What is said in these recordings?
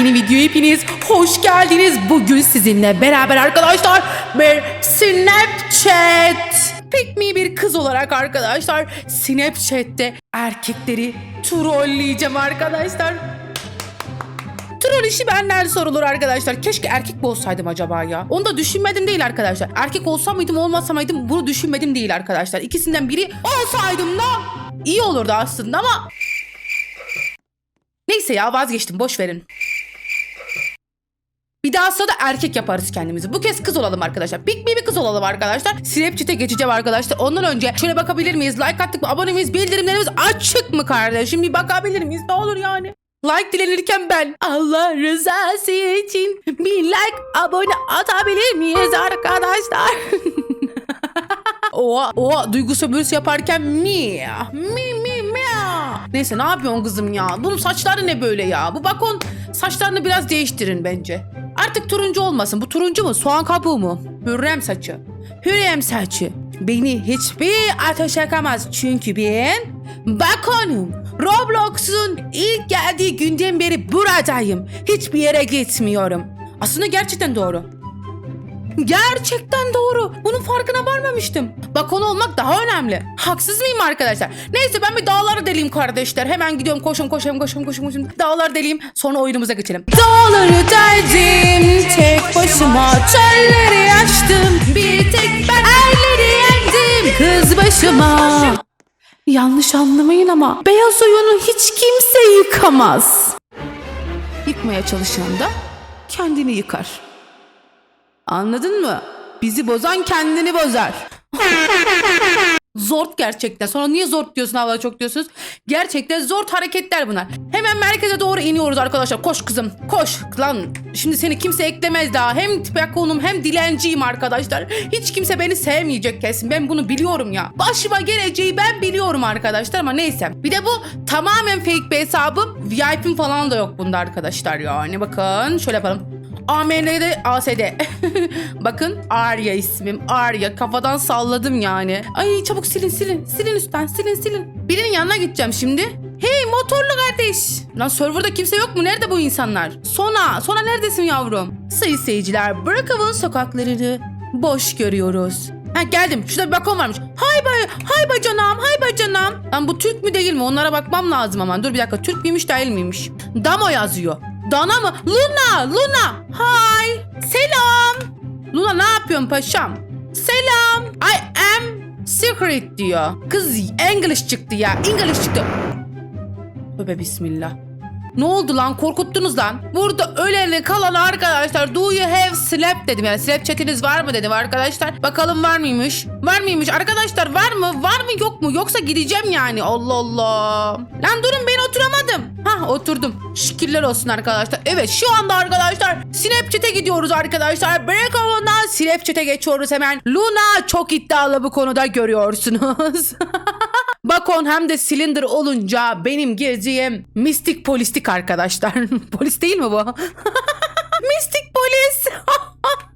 yeni videoya hepiniz hoş geldiniz. Bugün sizinle beraber arkadaşlar bir Snapchat. Pick me bir kız olarak arkadaşlar Snapchat'te erkekleri trolleyeceğim arkadaşlar. Troll işi benden sorulur arkadaşlar. Keşke erkek mi olsaydım acaba ya? Onu da düşünmedim değil arkadaşlar. Erkek olsam mıydım olmasam mıydım bunu düşünmedim değil arkadaşlar. İkisinden biri olsaydım da iyi olurdu aslında ama... Neyse ya vazgeçtim boş verin. Bir daha sonra da erkek yaparız kendimizi. Bu kez kız olalım arkadaşlar. Big bir kız olalım arkadaşlar. Snapchat'e geçeceğim arkadaşlar. Ondan önce şöyle bakabilir miyiz? Like attık mı? Abone miyiz? Bildirimlerimiz açık mı kardeşim? Bir bakabilir miyiz? Ne olur yani. Like dilenirken ben Allah rızası için bir like abone atabilir miyiz arkadaşlar? Oha, oha duygu sömürüsü yaparken mi mi mi mi. Neyse ne yapıyorsun kızım ya? Bunun saçları ne böyle ya? Bu bakon saçlarını biraz değiştirin bence. Artık turuncu olmasın. Bu turuncu mu? Soğan kabuğu mu? Hürrem saçı. Hürrem saçı. Beni hiçbir ateş yakamaz. Çünkü ben bakonum. Roblox'un ilk geldiği günden beri buradayım. Hiçbir yere gitmiyorum. Aslında gerçekten doğru. Gerçekten doğru. Bunun farkına varmamıştım. Bakon olmak daha önemli. Haksız mıyım arkadaşlar? Neyse ben bir dağları deleyim kardeşler. Hemen gidiyorum koşun koşun koşun koşun koşun. Dağlar deleyim sonra oyunumuza geçelim. Dağları deldim tek başıma. Çölleri açtım bir tek ben erleri yendim. Kız başıma. Yanlış anlamayın ama beyaz oyunu hiç kimse yıkamaz. Yıkmaya çalışan da kendini yıkar. Anladın mı? Bizi bozan kendini bozar. Zort gerçekten. Sonra niye zort diyorsun havada çok diyorsunuz? Gerçekten zort hareketler bunlar. Hemen merkeze doğru iniyoruz arkadaşlar. Koş kızım. Koş. Lan şimdi seni kimse eklemez daha. Hem tipakonum hem dilenciyim arkadaşlar. Hiç kimse beni sevmeyecek kesin. Ben bunu biliyorum ya. Başıma geleceği ben biliyorum arkadaşlar ama neyse. Bir de bu tamamen fake bir hesabım. VIP'im falan da yok bunda arkadaşlar yani. Bakın şöyle yapalım. AMN'de ASD. Bakın Arya ismim. Arya. Kafadan salladım yani. Ay çabuk silin silin. Silin üstten silin silin. Birinin yanına gideceğim şimdi. Hey motorlu kardeş. Lan serverda kimse yok mu? Nerede bu insanlar? Sona. Sona neredesin yavrum? Sayın seyirciler Bırakav'ın sokaklarını boş görüyoruz. Ha geldim. Şurada bir balkon varmış. Hay bay, hay bacanam, hay bacanam. Lan bu Türk mü değil mi? Onlara bakmam lazım aman. Dur bir dakika. Türk müymüş değil miymiş? Damo yazıyor. Dana mı? Luna, Luna. Hi. Selam. Luna ne yapıyorsun paşam? Selam. I am secret diyor. Kız English çıktı ya. English çıktı. Tövbe bismillah. Ne oldu lan korkuttunuz lan. Burada öleni kalan arkadaşlar do you have slap dedim yani slap chatiniz var mı dedim arkadaşlar. Bakalım var mıymış? Var mıymış arkadaşlar var mı? Var mı yok mu? Yoksa gideceğim yani Allah Allah. Lan durun ben oturamadım. Hah oturdum. Şükürler olsun arkadaşlar. Evet şu anda arkadaşlar Snapchat'e gidiyoruz arkadaşlar. Break Oven'dan Snapchat'e geçiyoruz hemen. Luna çok iddialı bu konuda görüyorsunuz. Bakon hem de silindir olunca benim geziyim mistik polistik arkadaşlar. Polis değil mi bu? mistik polis.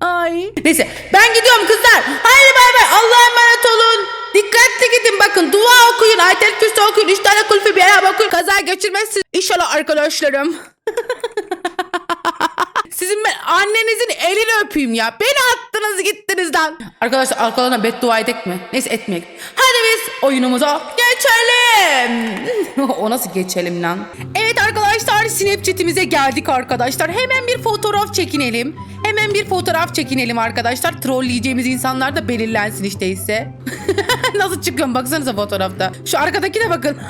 Ay. Neyse ben gidiyorum kızlar. Haydi bay bay Allah'a emanet olun. Dikkatli gidin bakın dua okuyun ayet kürsü okuyun üç tane kulfi bir yere bakın kaza geçirmezsiniz inşallah arkadaşlarım. Sizin ben annenizin elini öpeyim ya. Beni attınız gittiniz lan. Arkadaşlar arkalarına beddua edek mi? Neyse etmeyek. Hadi biz oyunumuza geçelim. o nasıl geçelim lan? Evet arkadaşlar Snapchat'imize geldik arkadaşlar. Hemen bir fotoğraf çekinelim. Hemen bir fotoğraf çekinelim arkadaşlar. Trolleyeceğimiz insanlar da belirlensin işte ise. nasıl çıkıyorum baksanıza fotoğrafta. Şu arkadakine bakın.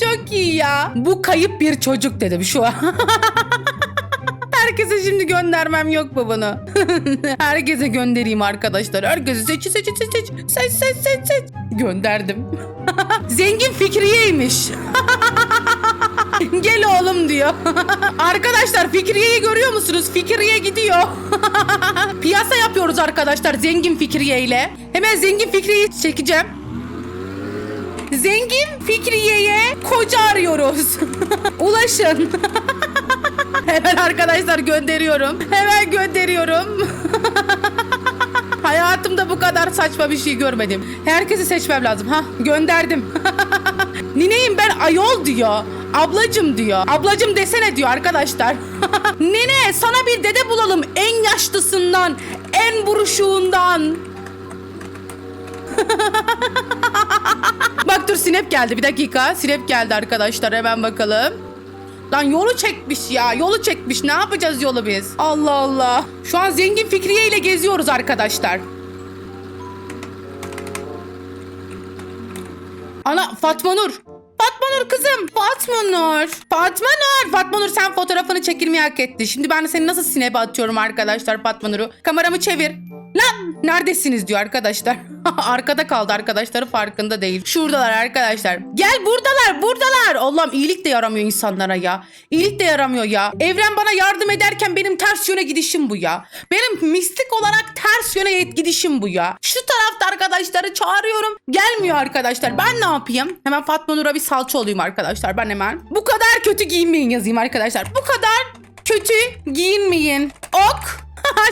Çok iyi ya. Bu kayıp bir çocuk dedim şu an. Herkese şimdi göndermem yok mu bunu? Herkese göndereyim arkadaşlar. Herkese seç seç seç seç seç seç seç seç. Gönderdim. Zengin Fikriye'ymiş. Gel oğlum diyor. arkadaşlar Fikriye'yi görüyor musunuz? Fikriye gidiyor. Piyasa yapıyoruz arkadaşlar Zengin Fikriye ile. Hemen Zengin Fikriye'yi çekeceğim. Zengin Fikriye'ye koca arıyoruz. Ulaşın. Hemen arkadaşlar gönderiyorum. Hemen gönderiyorum. Hayatımda bu kadar saçma bir şey görmedim. Herkesi seçmem lazım. Ha gönderdim. Nineyim ben ayol diyor. Ablacım diyor. Ablacım desene diyor arkadaşlar. Nine sana bir dede bulalım. En yaşlısından, en buruşuğundan. Bak dur Sinep geldi bir dakika. Sinep geldi arkadaşlar hemen bakalım. Lan yolu çekmiş ya. Yolu çekmiş. Ne yapacağız yolu biz? Allah Allah. Şu an zengin Fikriye ile geziyoruz arkadaşlar. Ana Fatma Nur. Fatma Nur kızım. Fatma Nur. Fatma Nur. Fatma Nur sen fotoğrafını çekilmeyi hak etti. Şimdi ben seni nasıl sinebe atıyorum arkadaşlar Fatma Nur'u. Kameramı çevir. Lan neredesiniz diyor arkadaşlar. Arkada kaldı arkadaşları farkında değil. Şuradalar arkadaşlar. Gel buradalar buradalar. Allah'ım iyilik de yaramıyor insanlara ya. İyilik de yaramıyor ya. Evren bana yardım ederken benim ters yöne gidişim bu ya. Benim mistik olarak ters yöne gidişim bu ya. Şu tarafta arkadaşları çağırıyorum. Gelmiyor arkadaşlar. Ben ne yapayım? Hemen Fatma Nur'a bir salça olayım arkadaşlar. Ben hemen. Bu kadar kötü giyinmeyin yazayım arkadaşlar. Bu kadar kötü giyinmeyin. Ok.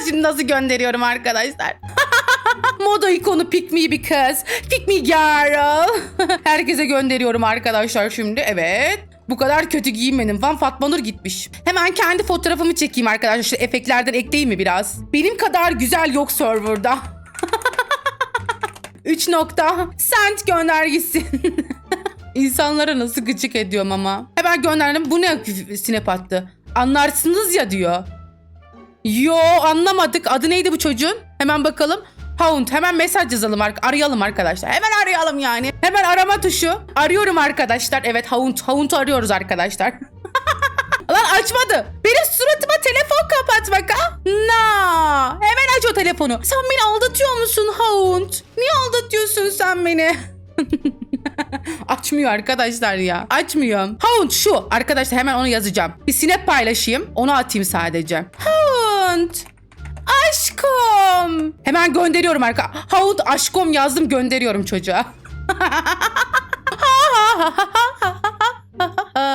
Şimdi nasıl gönderiyorum arkadaşlar? Moda ikonu pick me bir kız. Pick me girl. Herkese gönderiyorum arkadaşlar şimdi. Evet. Bu kadar kötü giyinmedim. Van Fatma Nur gitmiş. Hemen kendi fotoğrafımı çekeyim arkadaşlar. Şu efektlerden ekleyeyim mi biraz? Benim kadar güzel yok serverda. 3 nokta. Sent gönder gitsin. İnsanlara nasıl gıcık ediyorum ama. Hemen gönderdim. Bu ne sinep attı? Anlarsınız ya diyor. Yo anlamadık. Adı neydi bu çocuğun? Hemen bakalım. Hound. Hemen mesaj yazalım. ar- Arayalım arkadaşlar. Hemen arayalım yani. Hemen arama tuşu. Arıyorum arkadaşlar. Evet Hound. Hound'u arıyoruz arkadaşlar. Lan açmadı. Benim suratıma telefon kapatmak ha? Na. Hemen aç o telefonu. Sen beni aldatıyor musun Hound? Niye aldatıyorsun sen beni? Açmıyor arkadaşlar ya. Açmıyor. Hound şu. Arkadaşlar hemen onu yazacağım. Bir sinep paylaşayım. Onu atayım sadece. Hound. Aşkım. Hemen gönderiyorum arka. Hound aşkım yazdım gönderiyorum çocuğa.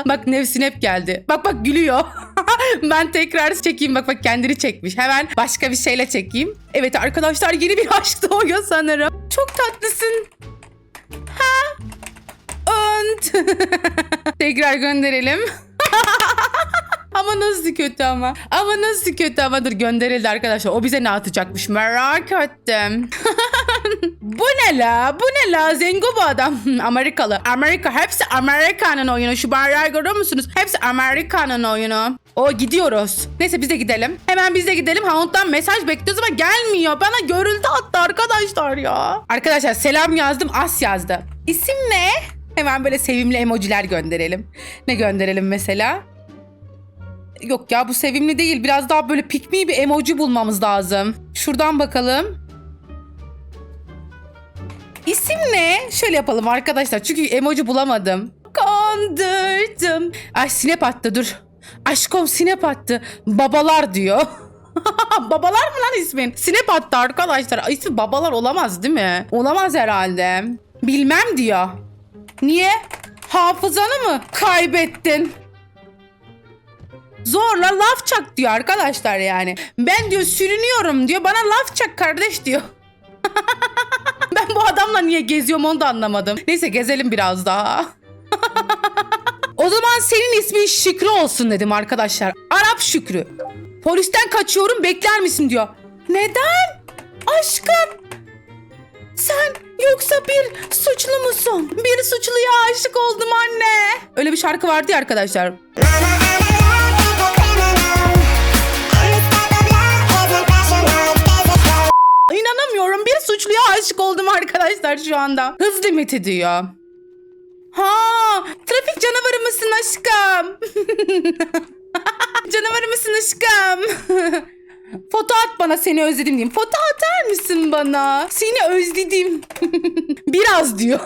bak Nevsin hep geldi. Bak bak gülüyor. ben tekrar çekeyim. Bak bak kendini çekmiş. Hemen başka bir şeyle çekeyim. Evet arkadaşlar yeni bir aşk doğuyor sanırım. Çok tatlısın. Und. Tekrar gönderelim. Ama nasıl kötü ama. Ama nasıl kötü ama dur gönderildi arkadaşlar. O bize ne atacakmış merak ettim. bu ne la? Bu ne la? Zengo bu adam. Amerikalı. Amerika. Hepsi Amerika'nın oyunu. Şu bayrağı görüyor musunuz? Hepsi Amerika'nın oyunu. O gidiyoruz. Neyse biz de gidelim. Hemen biz de gidelim. Hound'dan mesaj bekliyoruz ama gelmiyor. Bana görüldü attı arkadaşlar ya. Arkadaşlar selam yazdım. As yazdı. İsim ne? Hemen böyle sevimli emojiler gönderelim. Ne gönderelim mesela? Yok ya bu sevimli değil. Biraz daha böyle pikmi bir emoji bulmamız lazım. Şuradan bakalım. İsim ne? Şöyle yapalım arkadaşlar. Çünkü emoji bulamadım. Kandırdım. Ay sinep attı dur. Aşkım sinep attı. Babalar diyor. babalar mı lan ismin? Sinep attı arkadaşlar. İsmi babalar olamaz değil mi? Olamaz herhalde. Bilmem diyor. Niye? Hafızanı mı kaybettin? Zorla laf çak diyor arkadaşlar yani. Ben diyor sürünüyorum diyor. Bana laf çak kardeş diyor. ben bu adamla niye geziyorum onu da anlamadım. Neyse gezelim biraz daha. o zaman senin ismin Şükrü olsun dedim arkadaşlar. Arap Şükrü. Polisten kaçıyorum bekler misin diyor. Neden? Aşkım. Sen yoksa bir suçlu musun? Bir suçluya aşık oldum anne. Öyle bir şarkı vardı ya arkadaşlar. İnanamıyorum bir suçluya aşık oldum arkadaşlar şu anda. Hız limiti diyor. Ha, trafik canavarı mısın aşkım? canavarı mısın aşkım? Foto at bana seni özledim diyeyim. Foto atar mısın bana? Seni özledim. Biraz diyor.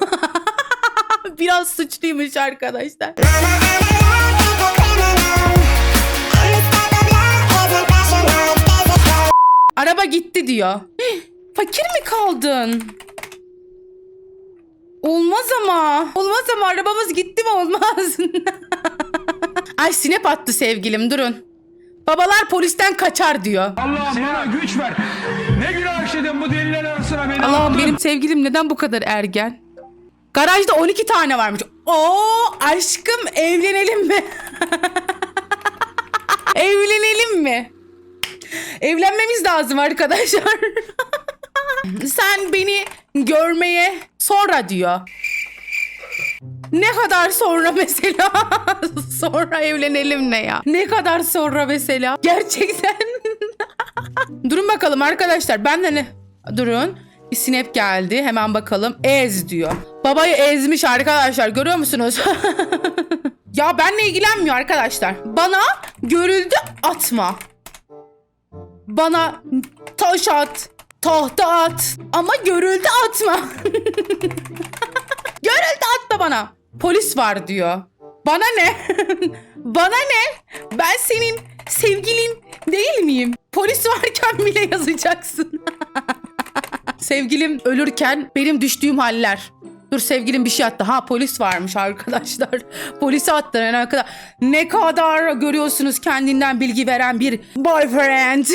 Biraz suçluymuş arkadaşlar. Araba gitti diyor. Fakir mi kaldın? Olmaz ama. Olmaz ama arabamız gitti mi olmaz. Ay sinep attı sevgilim durun. Babalar polisten kaçar diyor. Allah bana güç ver. Ne günah işledim bu deliler arasına beni Allah'ım benim sevgilim neden bu kadar ergen? Garajda 12 tane varmış. Oo aşkım evlenelim mi? evlenelim mi? Evlenmemiz lazım arkadaşlar. Sen beni görmeye sonra diyor. Ne kadar sonra mesela? sonra evlenelim ne ya? Ne kadar sonra mesela? Gerçekten. Durun bakalım arkadaşlar. Ben de ne? Durun. Bir snap geldi. Hemen bakalım. Ez diyor. Babayı ezmiş arkadaşlar. Görüyor musunuz? ya benle ilgilenmiyor arkadaşlar. Bana görüldü atma. Bana taş at. Tahta at. Ama görüldü atma. görüldü atma bana. Polis var diyor. Bana ne? bana ne? Ben senin sevgilin değil miyim? Polis varken bile yazacaksın. Sevgilim ölürken benim düştüğüm haller. Dur sevgilim bir şey attı. Ha polis varmış arkadaşlar. Polisi attı. Ne kadar, ne kadar görüyorsunuz kendinden bilgi veren bir boyfriend.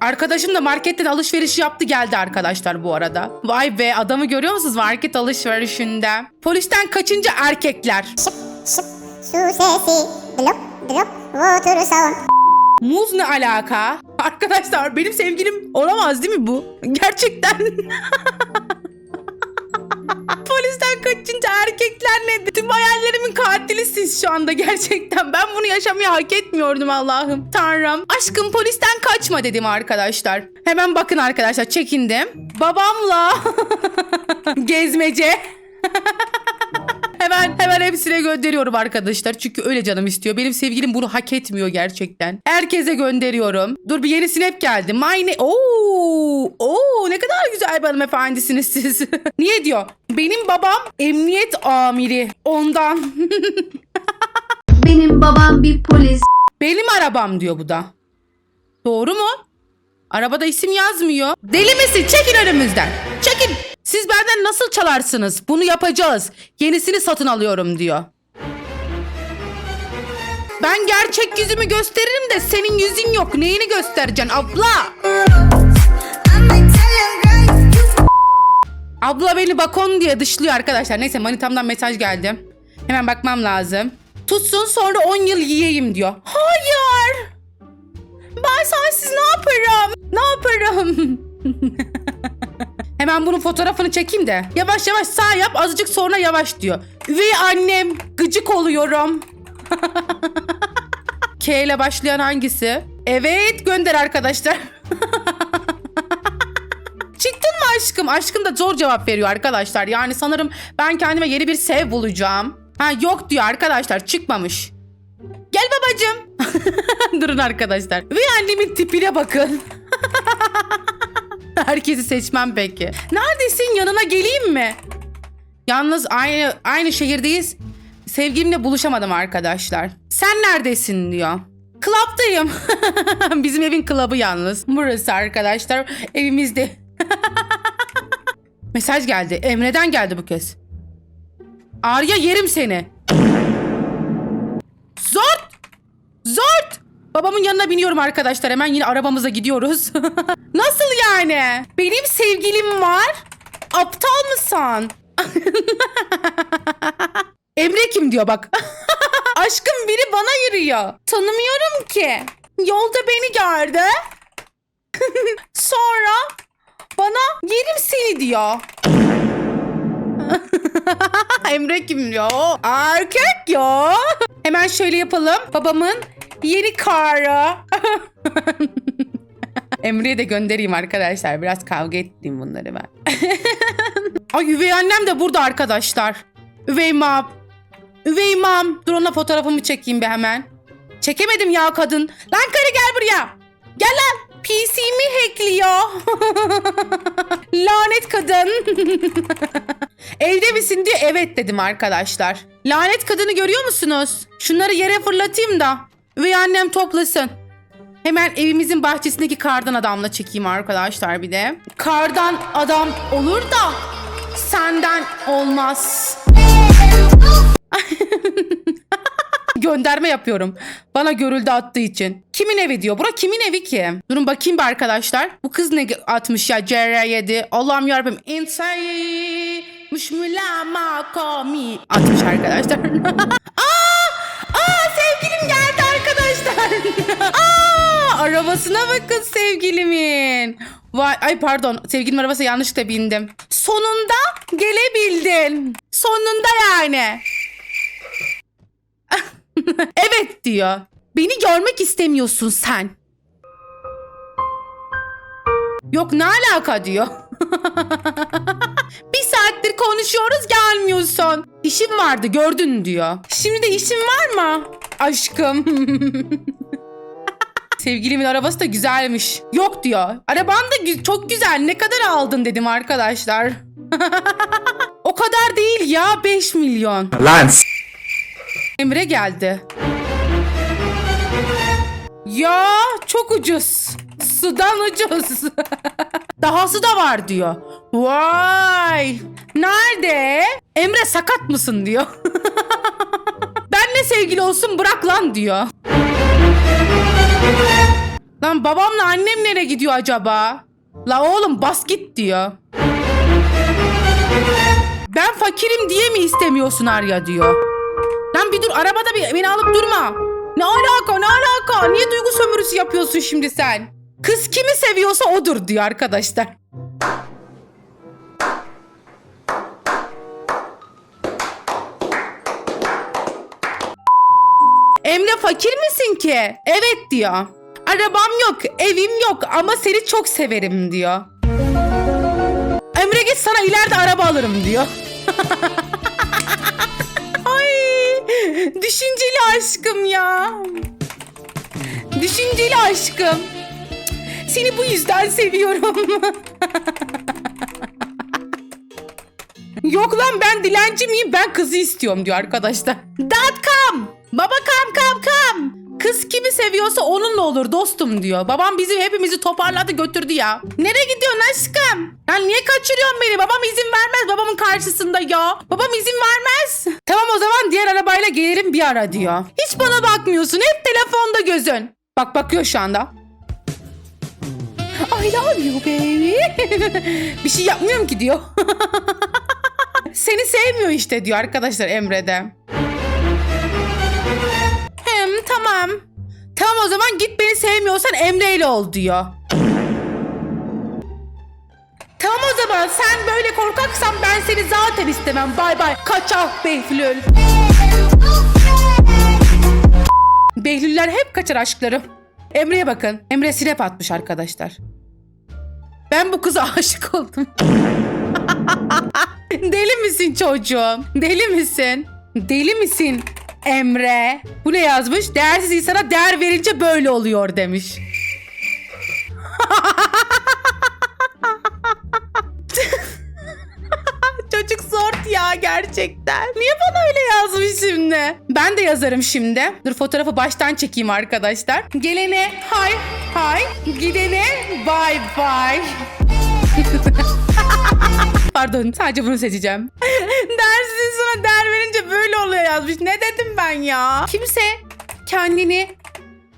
Arkadaşım da marketten alışveriş yaptı geldi arkadaşlar bu arada. Vay be adamı görüyor musunuz market alışverişinde? Polisten kaçınca erkekler. Şıp şıp su sesi Blop blop water sound Muz ne alaka? Arkadaşlar benim sevgilim olamaz değil mi bu? Gerçekten. Kaçınca erkekler ne? Tüm hayallerimin katili siz şu anda gerçekten. Ben bunu yaşamayı hak etmiyordum Allah'ım. Tanrım. Aşkım polisten kaçma dedim arkadaşlar. Hemen bakın arkadaşlar çekindim. Babamla gezmece. Hemen hemen hepsine gönderiyorum arkadaşlar. Çünkü öyle canım istiyor. Benim sevgilim bunu hak etmiyor gerçekten. Herkese gönderiyorum. Dur bir yeni snap geldi. My ne? Oo! Oo ne kadar güzel bir hanımefendisiniz siz. Niye diyor? Benim babam emniyet amiri. Ondan. Benim babam bir polis. Benim arabam diyor bu da. Doğru mu? Arabada isim yazmıyor. Deli misin? Çekin önümüzden. Çekin. Siz benden nasıl çalarsınız? Bunu yapacağız. Yenisini satın alıyorum diyor. Ben gerçek yüzümü gösteririm de senin yüzün yok. Neyini göstereceksin abla? Abla beni bakon diye dışlıyor arkadaşlar. Neyse manitamdan mesaj geldi. Hemen bakmam lazım. Tutsun sonra 10 yıl yiyeyim diyor. Hayır. Ben sensiz ne yaparım? Ne yaparım? Hemen bunun fotoğrafını çekeyim de. Yavaş yavaş sağ yap azıcık sonra yavaş diyor. Üvey annem gıcık oluyorum. K ile başlayan hangisi? Evet gönder arkadaşlar. Aşkım? Aşkım da zor cevap veriyor arkadaşlar. Yani sanırım ben kendime yeni bir sev bulacağım. Ha yok diyor arkadaşlar çıkmamış. Gel babacım. Durun arkadaşlar. Ve annemin tipine bakın. Herkesi seçmem peki. Neredesin yanına geleyim mi? Yalnız aynı aynı şehirdeyiz. Sevgilimle buluşamadım arkadaşlar. Sen neredesin diyor. Klaptayım. Bizim evin klabı yalnız. Burası arkadaşlar. Evimizde. Mesaj geldi. Emre'den geldi bu kez. Arya yerim seni. Zort! Zort! Babamın yanına biniyorum arkadaşlar. Hemen yine arabamıza gidiyoruz. Nasıl yani? Benim sevgilim var. Aptal mısın? Emre kim diyor bak. Aşkım biri bana yürüyor. Tanımıyorum ki. Yolda beni gördü. Sonra bana yerim seni diyor. Emre kim? O Erkek ya. Hemen şöyle yapalım. Babamın yeni karı. Emre'ye de göndereyim arkadaşlar. Biraz kavga ettim bunları ben. Ay üvey annem de burada arkadaşlar. Üvey mam. Üvey mam. Dur ona fotoğrafımı çekeyim bir hemen. Çekemedim ya kadın. Lan karı gel buraya. Gel lan. PC'mi hackliyor. Lanet kadın. Evde misin diye evet dedim arkadaşlar. Lanet kadını görüyor musunuz? Şunları yere fırlatayım da. Üvey annem toplasın. Hemen evimizin bahçesindeki kardan adamla çekeyim arkadaşlar bir de. Kardan adam olur da senden olmaz. gönderme yapıyorum. Bana görüldü attığı için. Kimin evi diyor. Bura kimin evi ki? Durun bakayım bir arkadaşlar. Bu kız ne atmış ya CR7. Allah'ım yarabbim. İnsay müşmülama komi. Atmış arkadaşlar. aa, aa sevgilim geldi arkadaşlar. aa, arabasına bakın sevgilimin. Vay, ay pardon sevgilimin arabası yanlışlıkla bindim. Sonunda gelebildin. Sonunda yani. evet diyor. Beni görmek istemiyorsun sen. Yok ne alaka diyor. Bir saattir konuşuyoruz gelmiyorsun. İşim vardı gördün diyor. Şimdi de işin var mı? Aşkım. Sevgilimin arabası da güzelmiş. Yok diyor. Araban da gü- çok güzel. Ne kadar aldın dedim arkadaşlar. o kadar değil ya 5 milyon. Lan Emre geldi. Ya çok ucuz. Sudan ucuz. Dahası da var diyor. Vay. Nerede? Emre sakat mısın diyor. Benle sevgili olsun bırak lan diyor. Lan babamla annem nereye gidiyor acaba? La oğlum bas git diyor. Ben fakirim diye mi istemiyorsun Arya diyor. Lan bir dur arabada bir beni alıp durma. Ne alaka ne alaka? Niye duygu sömürüsü yapıyorsun şimdi sen? Kız kimi seviyorsa odur diyor arkadaşlar. Emre fakir misin ki? Evet diyor. Arabam yok, evim yok ama seni çok severim diyor. Emre git sana ileride araba alırım diyor. aşkım ya. Düşünceli aşkım. Seni bu yüzden seviyorum. Yok lan ben dilenci miyim? Ben kızı istiyorum diyor arkadaşlar. Dot com. Baba kam kam kam. Kız kimi seviyorsa onunla olur dostum diyor. Babam bizi hepimizi toparladı götürdü ya. Nereye gidiyorsun aşkım? Lan niye kaçırıyorsun beni? Babam izin vermez babamın karşısında ya. Babam izin vermez. Tamam o zaman diğer arabayla gelirim bir ara diyor. Hiç bana bakmıyorsun. Hep telefonda gözün. Bak bakıyor şu anda. I love you baby. bir şey yapmıyorum ki diyor. Seni sevmiyor işte diyor arkadaşlar Emre'de. O zaman git beni sevmiyorsan Emre ile ol diyor. Tamam o zaman sen böyle korkaksan ben seni zaten istemem. Bay bay. Kaçak Behlül. Behlüller hep kaçar aşkları. Emre'ye bakın. Emre sinep atmış arkadaşlar. Ben bu kıza aşık oldum. Deli misin çocuğum? Deli misin? Deli misin Emre? Bu ne yazmış? Değersiz insana değer verince böyle oluyor demiş. Çocuk zor ya gerçekten. Niye bana öyle yazmış şimdi? Ben de yazarım şimdi. Dur fotoğrafı baştan çekeyim arkadaşlar. Gelene hay hay. Gidene bye bye. Pardon sadece bunu seçeceğim. Dersin sana değer verince böyle oluyor yazmış. Ne dedim ben ya? Kimse kendini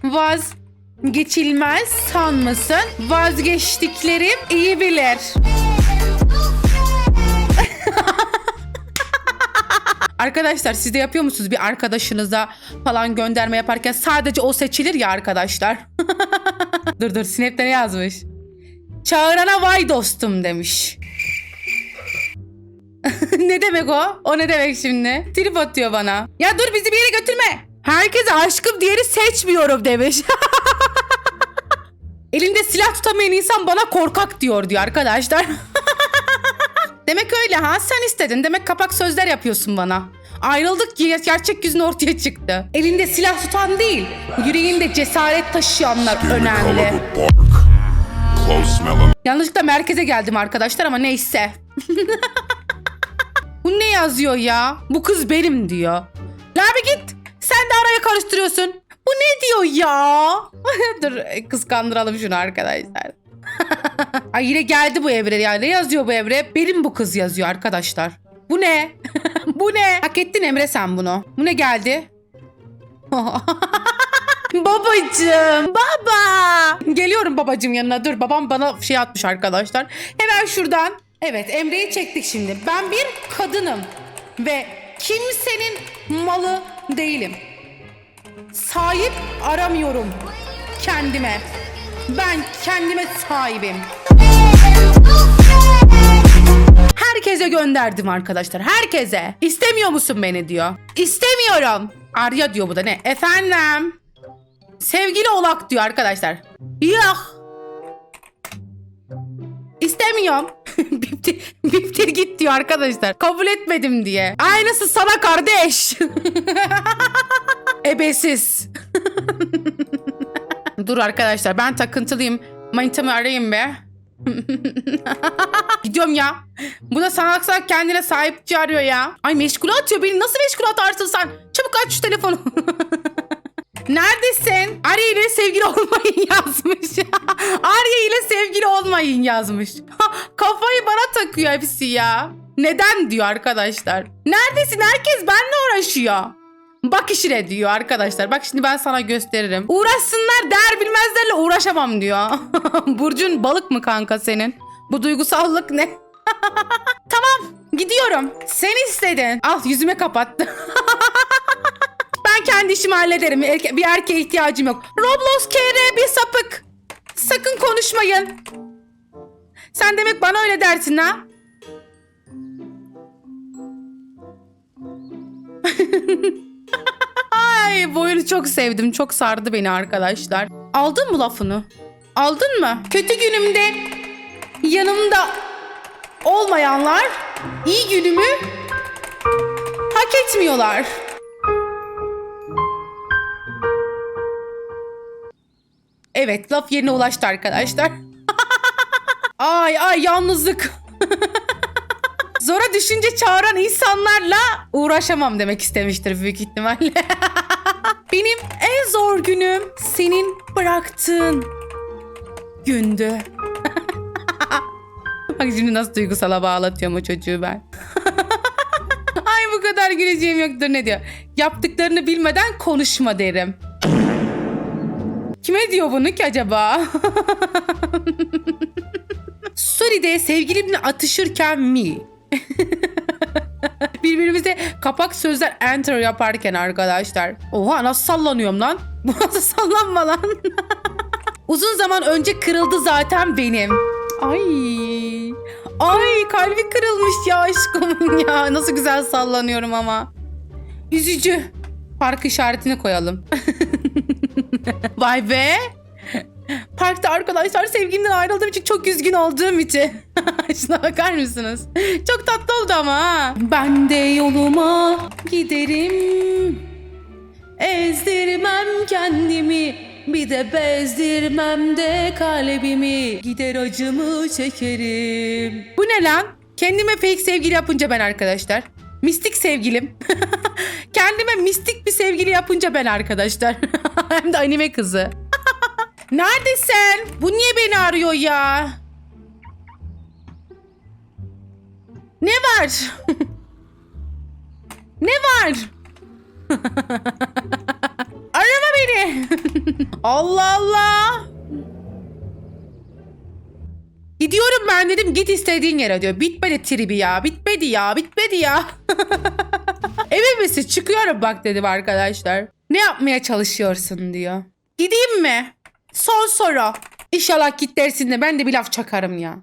vazgeçilmez sanmasın. Vazgeçtiklerim iyi bilir. Arkadaşlar siz de yapıyor musunuz bir arkadaşınıza falan gönderme yaparken sadece o seçilir ya arkadaşlar. dur dur Snap'te ne yazmış? Çağırana vay dostum demiş. ne demek o? O ne demek şimdi? Trip atıyor bana. Ya dur bizi bir yere götürme. Herkese aşkım diğeri seçmiyorum demiş. Elinde silah tutamayan insan bana korkak diyor diyor arkadaşlar. Demek öyle ha sen istedin. Demek kapak sözler yapıyorsun bana. Ayrıldık ki gerçek yüzün ortaya çıktı. Elinde silah tutan değil, yüreğinde cesaret taşıyanlar önemli. Yanlışlıkla merkeze geldim arkadaşlar ama neyse. Bu ne yazıyor ya? Bu kız benim diyor. Bir git. Sen de araya karıştırıyorsun. Bu ne diyor ya? Dur kıskandıralım şunu arkadaşlar. Ay yine geldi bu evre ya. Ne yazıyor bu evre? Benim bu kız yazıyor arkadaşlar. Bu ne? bu ne? Hak ettin Emre sen bunu. Bu ne geldi? Babacım, baba. Geliyorum babacım yanına. Dur babam bana şey atmış arkadaşlar. Hemen şuradan. Evet Emre'yi çektik şimdi. Ben bir kadınım ve kimsenin malı değilim. Sahip aramıyorum kendime. Ben kendime sahibim. Herkese gönderdim arkadaşlar. Herkese. İstemiyor musun beni diyor. İstemiyorum. Arya diyor bu da ne? Efendim. Sevgili olak diyor arkadaşlar. Yok. İstemiyorum. biptir, biptir git diyor arkadaşlar. Kabul etmedim diye. Aynısı sana kardeş. Ebesiz. Dur arkadaşlar ben takıntılıyım. Manitamı arayayım be. Gidiyorum ya. Bu da sanatsak kendine sahipçi arıyor ya. Ay meşgule atıyor beni. Nasıl meşgule atarsın sen? Çabuk aç şu telefonu. Neredesin? Arya ile sevgili olmayın yazmış. Arya ile sevgili olmayın yazmış. Kafayı bana takıyor hepsi ya. Neden diyor arkadaşlar. Neredesin? Herkes benimle uğraşıyor. Bak işine diyor arkadaşlar. Bak şimdi ben sana gösteririm. Uğraşsınlar değer bilmezlerle uğraşamam diyor. Burcun balık mı kanka senin? Bu duygusallık ne? tamam gidiyorum. Sen istedin. Al yüzüme kapattı. Ben kendi işimi hallederim. Erke- bir erkeğe ihtiyacım yok. Roblox KR bir sapık. Sakın konuşmayın. Sen demek bana öyle dersin ha? Ay bu çok sevdim. Çok sardı beni arkadaşlar. Aldın mı lafını? Aldın mı? Kötü günümde yanımda olmayanlar iyi günümü hak etmiyorlar. Evet laf yerine ulaştı arkadaşlar. ay ay yalnızlık. Zora düşünce çağıran insanlarla uğraşamam demek istemiştir büyük ihtimalle. Benim en zor günüm senin bıraktığın gündü. Bak şimdi nasıl duygusala bağlatıyorum o çocuğu ben. Ay bu kadar güleceğim yoktur ne diyor. Yaptıklarını bilmeden konuşma derim. Kime diyor bunu ki acaba? Story'de sevgilimle atışırken mi? Birbirimize kapak sözler enter yaparken arkadaşlar. Oha nasıl sallanıyorum lan? Bu nasıl sallanma lan? Uzun zaman önce kırıldı zaten benim. Ay. Ay kalbi kırılmış ya aşkımın ya. Nasıl güzel sallanıyorum ama. Üzücü. Park işaretini koyalım. Vay be. Parkta arkadaşlar sevgilimden ayrıldığım için çok üzgün olduğum için. Şuna bakar mısınız? Çok tatlı oldu ama. Ben de yoluma giderim. Ezdirmem kendimi. Bir de bezdirmem de kalbimi. Gider acımı çekerim. Bu ne lan? Kendime fake sevgili yapınca ben arkadaşlar. Mistik sevgilim. Kendime mistik bir sevgili yapınca ben arkadaşlar. Hem de anime kızı. Neredesin? Bu niye beni arıyor ya? Ne var? ne var? Arama beni. Allah Allah. Gidiyorum ben dedim git istediğin yere diyor. Bitmedi tribi ya. Bitmedi ya. Bitmedi ya. Eve misin? Çıkıyorum bak dedim arkadaşlar. Ne yapmaya çalışıyorsun diyor. Gideyim mi? Son soru. İnşallah git dersin de ben de bir laf çakarım ya.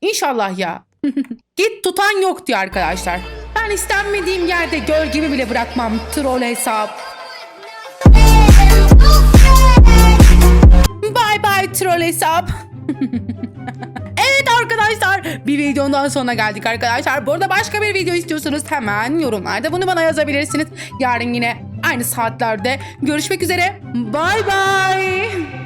İnşallah ya. git tutan yok diyor arkadaşlar. Ben istenmediğim yerde gölgemi bile bırakmam. Troll hesap. Bye bye troll hesap. Evet arkadaşlar bir videonun sonuna geldik arkadaşlar. Bu arada başka bir video istiyorsanız hemen yorumlarda bunu bana yazabilirsiniz. Yarın yine aynı saatlerde görüşmek üzere. Bye bye.